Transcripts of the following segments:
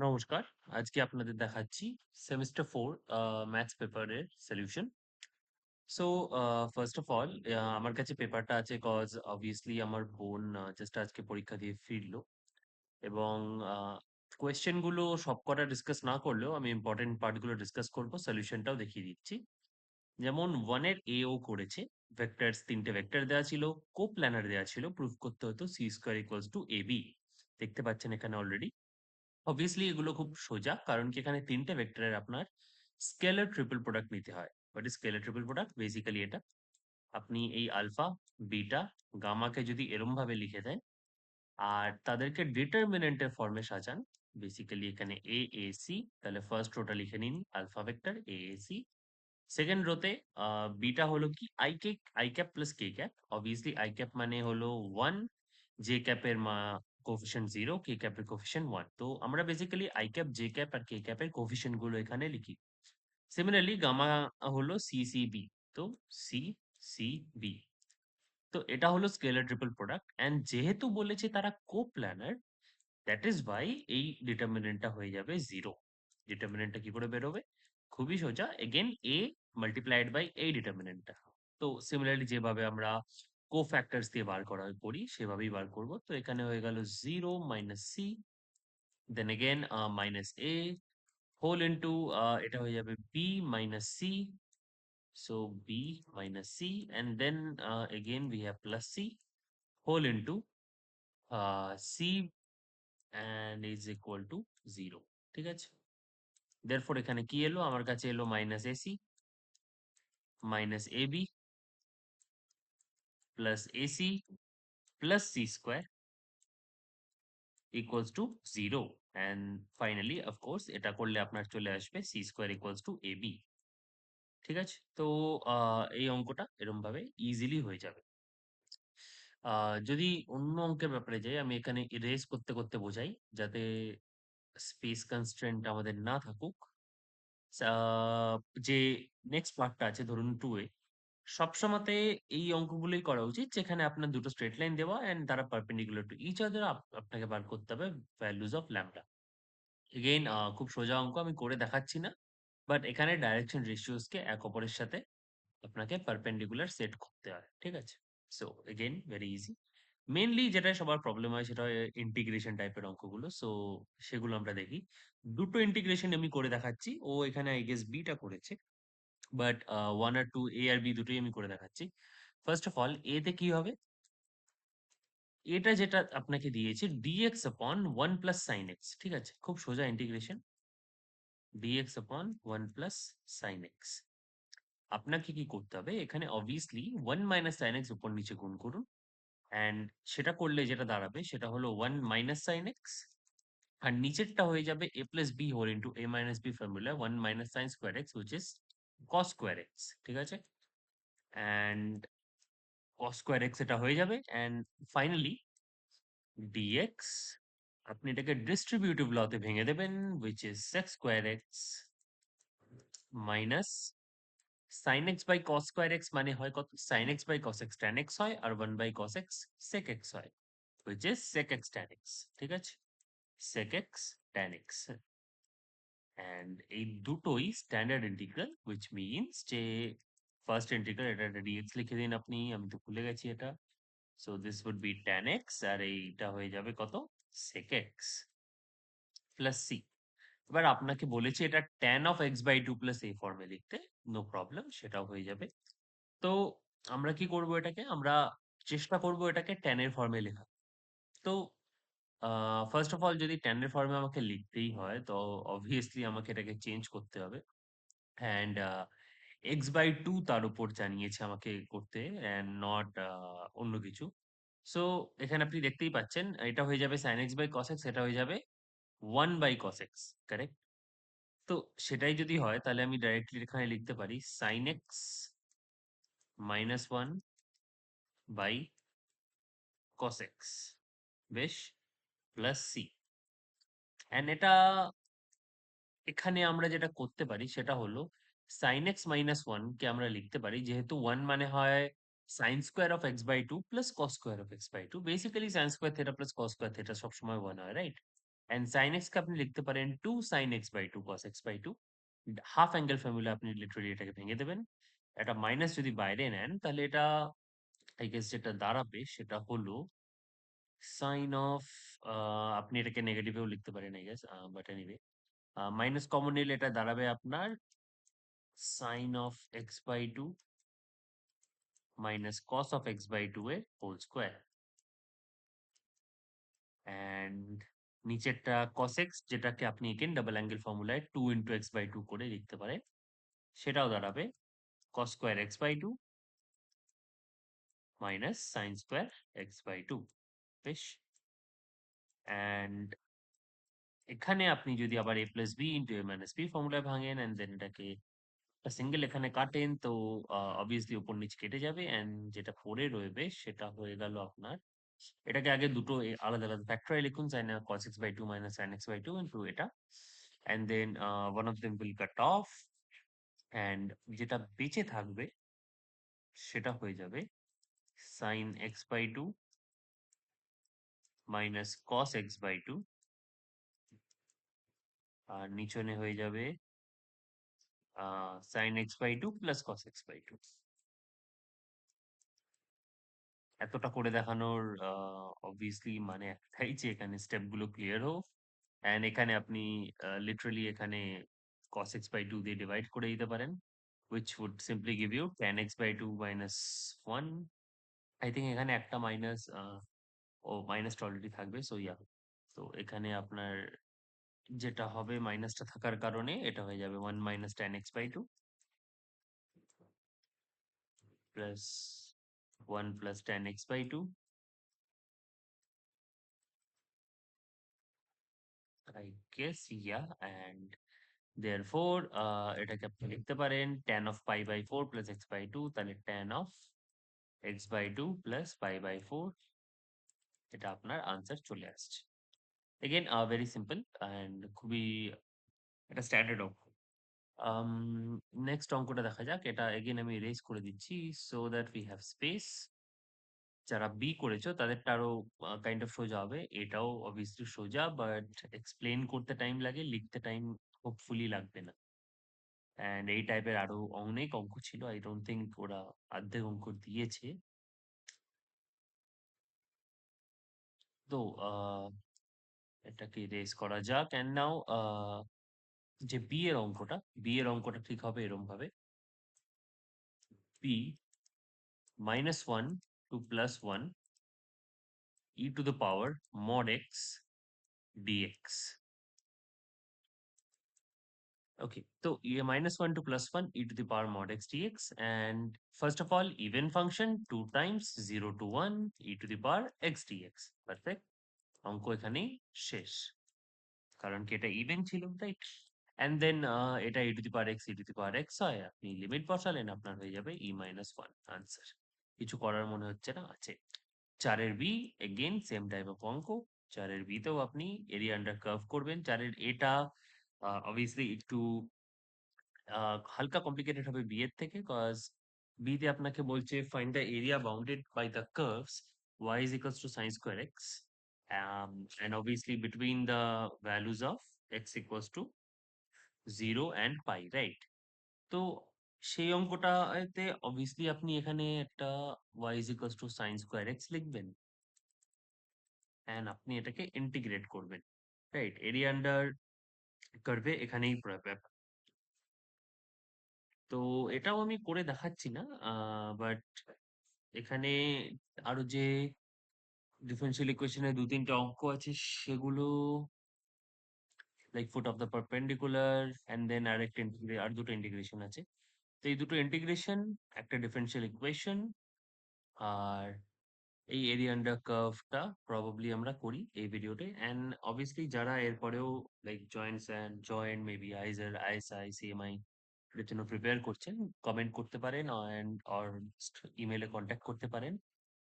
নমস্কার। আজকে আপনাদের দেখাচ্ছি সেমেস্টার 4 আ ম্যাথস পেপারের solution. So first of all আমার কাছে পেপারটা আছে কজ অবভিয়াসলি আমার বোন জাস্ট আজকে পরীক্ষা দিয়ে ফিরল। এবং আ কোয়েশ্চেনগুলো সবকটা ডিসকাস না করলেও আমি ইম্পর্টেন্ট পার্টগুলো ডিসকাস করব। সলিউশনটাও দেখিয়ে দিচ্ছি। যেমন 1 এর A ও করেছে। ভেক্টরস তিনটে ভেক্টর দেওয়া ছিল, কো প্ল্যানার দেওয়া ছিল। প্রুফ করতে হতো C square equals to AB। দেখতে পাচ্ছেন এখানে অলরেডি। অবভিয়াসলি এগুলো খুব সোজা। কারণ কি এখানে ৩ টে ভেক্টরের আপনার স্কেলার ট্রিপল প্রোডাক্ট নিতে হয়। Is scalar triple product? Basically এটা। আপনি এই আলফা, বিটা, গামাকে যদি এরমভাবে লিখে দেন আর তাদেরকে ডিটারমিন্যান্ট এর ফর্মে সাজান। বেসিক্যালি এখানে AAC তাহলে ফার্স্ট রোটা লিখে নিন আলফা ভেক্টর AAC। সেকেন্ড রোতে বিটা হলো কি i k i cap plus k cap. Obviously i cap মানে হলো 1, j ক্যাপের মা কোএফিশিয়েন্ট 0, k ক্যাপের কোএফিশিয়েন্ট 1। তো আমরা basically i cap, j cap R k ক্যাপের কোএফিশিয়েন্টগুলো এখানে লিখি। সিমিলারলি গামা হলো CCB। তো CCB। তো এটা হলো স্কেলার ট্রিপল প্রোডাক্ট অ্যান্ড যেহেতু বলেছে তারা কোপ্ল্যানার দ্যাট ইস হোয়াই এই ডিটারমিন্যান্ট টা হয়ে যাবে 0। ডিটারমিন্যান্ট টা কি করে বের হবে? খুবই সোজা। এগেইন A মাল্টিপ্লাইড বাই এই ডিটারমিন্যান্ট টা। তো সিমিলারলি যেভাবে আমরা কোফ্যাক্টরস দিয়ে বার করা করি, সেভাবেই বার করব। তো এখানে হয়ে গেল zero minus C then again minus A whole into এটা হয়ে যাবে B minus C so B minus C and then again we have plus C whole into C and is equal to zero ঠিক আছে? Therefore এখানে কি এলো? আমার কাছে এলো minus AC minus AB plus AC plus C square equals to 0 and finally of course এটা করলে আপনার চলে আসবে C square equals to AB ঠিক আছে? তো এই অঙ্কটা এরমভাবে ইজিলি হয়ে যাবে। যদি অন্য অঙ্কের ব্যাপারে যাই আমি এখানে ইরেজ করতে, করতে বোঝাই যাতে স্পেস কনস্ট্রেন্ট আমাদের না থাকুক। যে নেক্সট পার্টটা আছে ধরুন 2 এ সবসময়তে এই অঙ্কগুলোই করা উচিত যেখানে আপনার দুটো স্ট্রেট লাইন দেওয়া অ্যান্ড তারা পারপেন্ডিকুলার টু ইচ আদার আপনাকে বার করতে হবে ভ্যালুস অফ ল্যাম্বডা। এগেইন খুব সোজা অঙ্ক, আমি করে দেখাচ্ছি না। বাট এখানে ডাইরেকশন রেশিওস কে এক অপরের সাথে আপনাকে পারপেন্ডিকুলার সেট করতে হয়। ঠিক আছে? So again very easy. Mainly যেটা সবার প্রবলেম হয় সেটা ইন্টিগ্রেশন টাইপের অঙ্কগুলো। সো সেগুলো আমরা দেখি। দুটো ইন্টিগ্রেশন আমি করে দেখাচ্ছি। ও এখানে আই গেস বি টা করেছে। বাট আ 1 আর টু এ আর বি দুটোই আমি করে দেখাচ্ছি। ফার্স্ট অফ অল এ তে কি হবে? এটা যেটা আপনাকে দিয়েছে, dx upon 1 plus sin x, ঠিক আছে? খুব সোজা integration. dx upon 1 plus sin x আপনাকে কি করতে হবে? এখানে obviously 1 মাইনাস সাইন এক্স উপর নিচে গুণ করুন। অ্যান্ড সেটা করলে যেটা দাঁড়াবে, সেটা হলো ওয়ান মাইনাস সাইন এক্স আর নিচেরটা হয়ে যাবে A plus B whole into A minus B formula one minus sine square x which is cos square x ঠিক আছে? অ্যান্ড cos স্কয়ার x এটা হয়ে যাবে অ্যান্ড ফাইনালি dx, আপনি এটাকে ডিস্ট্রিবিউটিভ ল তে ভেঙে দেবেন, which is sec square x minus x by cos square x মানে হয় কত? sin x by cos x tan x হয় আর 1 by cos x sec x হয়, which is sec x tan x, ঠিক আছে? sec x tan x and এই দুটোই স্ট্যান্ডার্ড ইন্টিগ্রাল which means যে ফার্স্ট ইন্টিগ্রাল এটা dx লিখে দিন আপনি, আমি তো ভুলে গেছি এটা। So this would be tan x আর এইটা হয়ে যাবে কত? sec x প্লাস c এবার আপনাকে বলেছি এটা tan of x by 2 plus a ফর্মে লিখতে নো প্রবলেম সেটাও হয়ে যাবে। তো আমরা কি করব এটাকে? আমরা চেষ্টা করব এটাকে এর ফর্মে লেখা তো ফার্স্ট অফ অল যদি এর ফর্মে আমাকে লিখতেই হয়, তো অবভিয়াসলি আমাকে এটাকে চেঞ্জ করতে হবে অ্যান্ড এক্স বাই টু তার উপর জানিয়েছে আমাকে করতে অ্যান্ড নট অন্য কিছু। সো এখানে আপনি দেখতেই পাচ্ছেন, এটা হয়ে যাবে সাইন এক্স বাই x, এটা হয়ে যাবে ওয়ান বাই x কারেক্ট? তো সেটাই যদি হয়, তাহলে আমি ডাইরেক্টলি এখানে লিখতে পারি sine x minus one by x বেশ? Plus c. অ্যান্ড এটা এখানে আমরা যেটা করতে পারি সেটা হলো sin x মাইনাস 1 কে আমরা লিখতে পারি। যেহেতু 1 মানে হয় sin square of x by 2 plus cos square of x by 2 basically sin square theta plus cos square theta সবসময় 1 হয় রাইট? অ্যান্ড sin x কে আপনি লিখতে পারেন 2 sin x by 2 cos x by 2 half angle formula আপনি literally এটাকে ভেঙে দেবেন। একটা মাইনাস যদি বাইরে নেন, তাহলে এটা আই গেস যেটা দাঁড়াবে সেটা হলো সাইন অফ আপনি এটাকে নেগেটিভেও লিখতে পারেন I guess but anyway minus common নিলে এটা দাঁড়াবে আপনার sine of x by two minus cos of x by two a whole square and নিচেরটা কস এক্স যেটাকে আপনি again double angle ফর্মুলায় two into x by two করে লিখতে পারে সেটাও দাঁড়াবে cos square x by two minus sine square x by two fish and এখানে আপনি যদি আবার A plus B into A minus B ফর্মুলায় ভাঙেন এন্ড দেন এটাকে সিঙ্গেল এখানে কাটেন, তো অবভিয়াসলি উপর নিচ কেটে যাবে এন্ড যেটা পরে রয়েবে সেটা হয়ে গেল আপনার। এটাকে আগে দুটো আলাদা আলাদা ফ্যাক্টরে লিখুন sine cos x by two minus sine x by two into এটা। And then one of them will cut off and যেটা বেঁচে থাকবে সেটা হয়ে যাবে sine x by two minus cos x by 2 আর নিচনে হয়ে যাবে sin x by 2 plus cos x by 2 এতটা করে দেখানোর অবভিয়াসলি মানে একটাই যে এখানে স্টেপগুলো ক্লিয়ার হোক। অ্যান্ড এখানে আপনি লিটারালি এখানে cos x by 2 দিয়ে ডিভাইড করে দিতে পারেন, which would simply give you tan x by 2 minus 1 I think এখানে একটা মাইনাস ও মাইনাসটা অলরেডি থাকবে সো ইয়া তো এখানে আপনার যেটা হবে মাইনাসটা থাকার কারণে এটা হয়ে যাবে 1 minus tan x by 2 plus 1 plus tan x by 2 I guess yeah and therefore uh, এটাকে আপনি লিখতে পারেন tan of pi by 4 plus x by 2 তাহলে tan of x by 2 plus pi by 4 এটা আপনার আনসার চলে আসছে। এগেন ভেরি সিম্পল অ্যান্ড খুবই এটা স্ট্যান্ডার্ড অঙ্ক। নেক্সট অঙ্কটা দেখা যাক। এটা এগেন আমি রেজ করে দিচ্ছি so that we have space যারা বি করেছ, তাদেরটা আরও কাইন্ড অফ সোজা হবে। এটাও অবভিয়াসলি সোজা বাট এক্সপ্লেন করতে টাইম লাগে, লিখতে টাইম হোপফুলি লাগবে না। অ্যান্ড এই টাইপের আরও অনেক অঙ্ক ছিল। আই ডোন্ট থিঙ্ক ওরা অর্ধেক অঙ্ক দিয়েছে। তো এটাকে রেস করা যাক। অ্যান্ড নাও যে বি এর অঙ্কটা বি এর অঙ্কটা ঠিক হবে এরম ভাবে B minus one to plus one e to the power mod x dx Okay, so e minus 1 to plus 1 e to the power mod x dx and first of all even function 2 times 0 to 1 e to the power x dx perfect অঙ্ক এখানেই শেষ কারণ কি এটা even ছিল right and then এটা e to the power x e to the power x হয় আপনি লিমিট বসালেন আপনার হয়ে যাবে e minus 1 আনসার কিছু করার মনে হচ্ছে না আছে চারের B again same type of অঙ্ক চারের বিতেও আপনি এরিয়া আন্ডার কার্ভ করবেন চারের এটা অবভিয়াসলি একটু হালকা কমপ্লিকেটেড হবে বি এর থেকে কজ বি তে আপনাকে বলছে find the area bounded by the curves y is equals to sin square x um, and obviously between the values of x to 0 and pi right? তো সেই অঙ্কটাতে অবভিয়াসলি আপনি এখানে একটা y is equals to sin square x লিখবেন। and আপনি এটাকে integrate করবেন right area under কার্ভে এখানেই পুরো ব্যাপার তো এটাও আমি করে দেখাচ্ছি না। বাট এখানে আরও যে ডিফারেন্সিয়াল ইকুয়েশনের দু তিনটে অঙ্ক আছে, সেগুলো like foot of the perpendicular and then আরেকটা ইন্টিগ্রে আর দুটো ইন্টিগ্রেশন আছে। তো এই দুটো ইন্টিগ্রেশন একটা ডিফারেন্সিয়াল ইকুয়েশন আর এই এরিয়া আন্ডার কার্ভটা প্রবাবলি আমরা করি এই ভিডিওতে অ্যান্ড অবভিয়াসলি যারা এরপরেও like joints and joint maybe IISER ISI CMI এর জন্য প্রিপেয়ার করছেন কমেন্ট করতে পারেন অ্যান্ড অর ইমেলে কন্ট্যাক্ট করতে পারেন।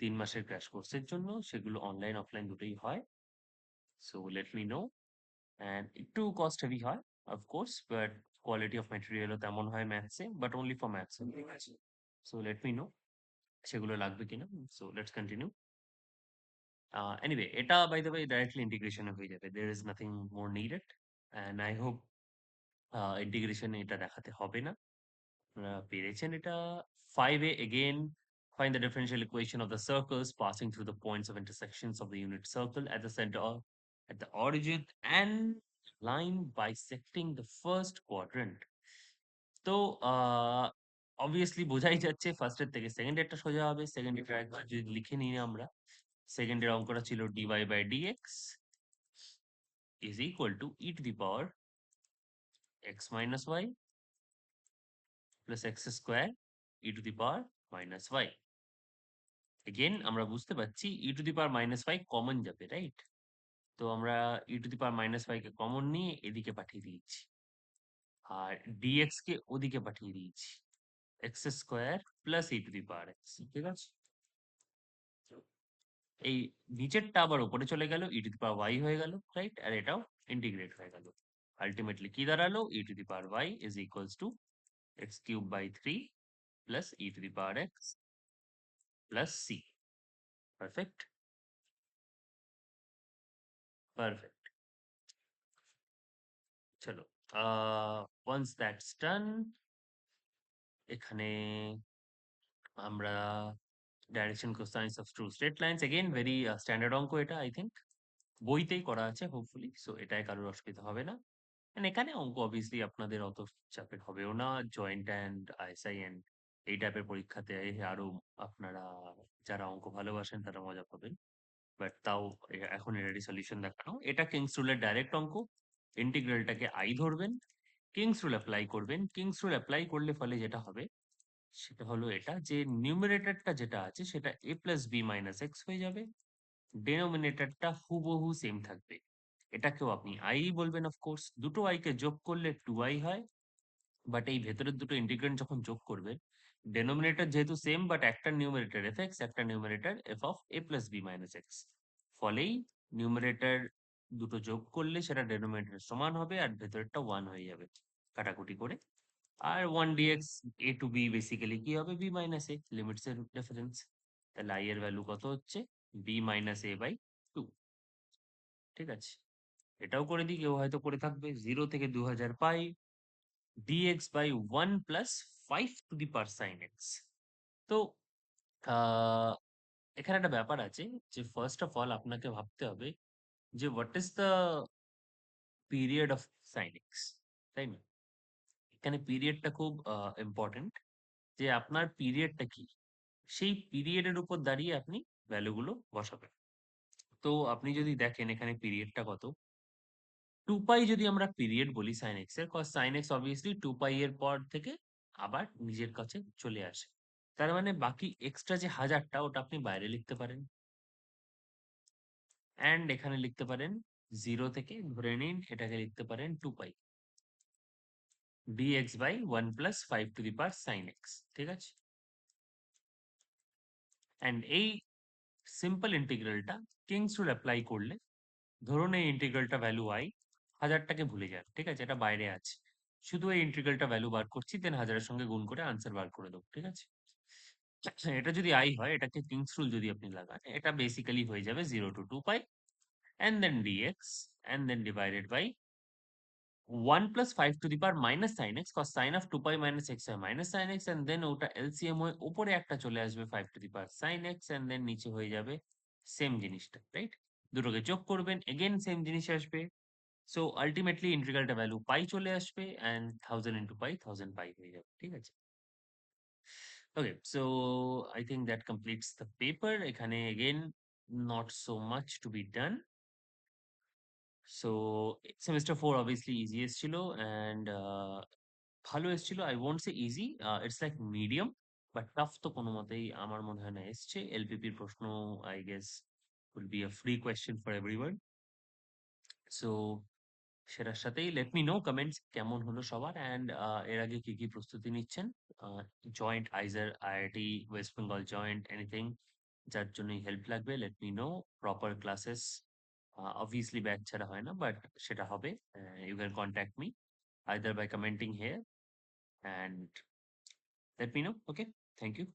তিন মাসের ক্র্যাশ কোর্সের জন্য সেগুলো অনলাইন অফলাইন দুটোই হয়। So let me know and একটু কস্ট হেভি হয় of course but quality of ম্যাটেরিয়ালও তেমন হয় ম্যাথসে বাট অনলি ফর ম্যাথসে সো লেট মি নো সেগুলো লাগবে কিনা so let's continue Uh, anyway, এটা by the way directly integration এ হয়ে যাবে। There is nothing more needed and I hope uh, integration এটা দেখাতে হবে না। আপনারা পেরেছেন এটা। 5a again find the differential equation of the circles passing through the points of intersections of the unit circle at the center of at the origin and line bisecting the first quadrant. তো আহ obviously বোঝাই যাচ্ছে first এর থেকে। Second এরটা সোজা হবে। Second এর একবার যদি লিখে নিই আমরা। সেকেন্ড এর অঙ্কটা ছিল dy by dx is equal to e to the power x minus y plus x square e to the power minus y again আমরা বুঝতে পাচ্ছি e to the power minus y common যাবে right তো আমরা e to the power minus y কে common নিয়ে এদিকে পাঠিয়ে দিয়েছি। আর dx কে ওদিকে পাঠিয়ে দিয়েছি। X square plus e to the power x ঠিক আছে? এই নিচেরটা আবার উপরে চলে গেল e to the power y হয়ে গেল রাইট? আর এটাও ইন্টিগ্রেট হয়ে গেল। আল্টিমেটলি কি দাঁড়াল e to the power y is equals to x cube by 3 plus e to the power x plus c. Perfect? Perfect. চলো আহ once that's done এখানে আমরা direction cosines of two straight lines again very standard অঙ্ক এটা I think বইতেই করা আছে hopefully so এটাই কারোর অসুবিধা হবে না। এখানে অঙ্ক অবভিয়াসলি আপনাদের অত চাপের হবেও না। জয়েন্ট অ্যান্ড আইএসআই অ্যান্ড এই টাইপের পরীক্ষাতে আরও আপনারা, যারা অঙ্ক ভালোবাসেন, তারা মজা পাবেন। বাট তাও এখন এটারই সলিউশন দেখানো। এটা কিংস রুলের ডাইরেক্ট অঙ্ক। ইন্টিগ্রালটাকে আই ধরবেন। কিংস রুল অ্যাপ্লাই করবেন। কিংস রুল অ্যাপ্লাই করলে ফলে যেটা হবে, সেটা হলো এটা যে নিউমারেটরটা যেটা আছে, সেটা A plus B minus x হয়ে যাবে। ডেনোমিনেটরটা হুবহু সেম থাকবে। এটাকেও আপনি আই বলবেন অফকোর্স দুটো আই কে যোগ করলে টু আই হয় বাট এই ভেতরের দুটো ইন্টিগ্রেন্ট যখন যোগ করবে ডেনোমিনেটর যেহেতু সেম বাট একটা নিউমারেটর এফ এক্স একটা numerator f of A plus B minus x ফলেই নিউমারেটর দুটো যোগ করলে সেটা ডেনোমিনেটর সমান হবে আর ভেতরেরটা ওয়ান হয়ে যাবে কাটাকুটি করে। আর one dx a to b basically কি হবে? বি মাইনাস এ লিমিটস এর ডিফারেন্স তাহলে আই এর ভ্যালু কত হচ্ছে? B minus A by two ঠিক আছে? এটাও করে দিই, কেউ হয়তো করে থাকবে। জিরো থেকে দু হাজার pi dx by one plus five to the power sine x তো এখানে একটা ব্যাপার আছে যে ফার্স্ট অফ অল আপনাকে ভাবতে হবে যে what is the period sine x তাই না এখানে পিরিয়ডটা খুব ইম্পর্টেন্ট যে আপনার পিরিয়ডটা কি সেই পিরিয়ডের উপর দাঁড়িয়ে আপনি ভ্যালুগুলো বসাবেন তো আপনি যদি দেখেন এখানে পিরিয়ডটা কত টু পাই যদি আমরা পিরিয়ড বলি সাইন এক্সের কজ অবভিয়াসলি টু পাই এর পর থেকে আবার নিজের কাছে চলে আসে তার মানে বাকি এক্সট্রা যে হাজারটা ওটা আপনি বাইরে লিখতে পারেন অ্যান্ড এখানে লিখতে পারেন জিরো থেকে ধরে নিন এটাকে লিখতে পারেন two pi dx by one plus five to the power sine x ঠিক আছে? অ্যান্ড এই সিম্পল ইন্টিগ্রালটা কিংস রুল অ্যাপ্লাই করলে, ধরুন এই ইন্টিগ্রালটা ভ্যালু আই হাজারটাকে ভুলে যান, ঠিক আছে? এটা বাইরে আছে। শুধু এই ইন্টিগ্রালটা ভ্যালু বার করছি দেন হাজারের সঙ্গে গুণ করে আনসার বার করে দেবো, ঠিক আছে? এটা যদি আই হয়, এটাকে কিংস রুল যদি আপনি লাগান, এটা বেসিক্যালি হয়ে যাবে zero to two pi and then dx and then divided by one plus five to the minus sine x cause sine of two pi minus x হয় সাইন এক্স অ্যান্ড দেন ওটা LCM হয়ে উপরে একটা চলে আসবে five to the power sine x and then নিচে হয়ে যাবে সেম জিনিসটা রাইট দুটোকে যোগ করবেন এগেন সেম জিনিস আসবে। সো আলটিমেটলি ইন্টিগ্রালটা ভ্যালু পাই চলে আসবে and thousand pi thousand pi হয়ে যাবে, ঠিক আছে? Okay so I think that completes the paper এখানে again not so much to be done so semester four obviously easy এসছিল অ্যান্ড ভালো এসছিল I won't say easy it's like medium but tough তো কোনো মতেই আমার মনে হয় না এসছে এলপিপির প্রশ্ন I guess will be a free question for everyone so সেটার সাথেই লেট মি নো কমেন্টস কেমন হলো সবার অ্যান্ড এর আগে কি কি প্রস্তুতি নিচ্ছেন? Joint IISER IIT West Bengal joint anything যার জন্যই হেল্প লাগবে let me know proper classes obviously batch ছাড়া হয় না বাট সেটা হবে you can contact me either by commenting here and let me know, okay? Thank you.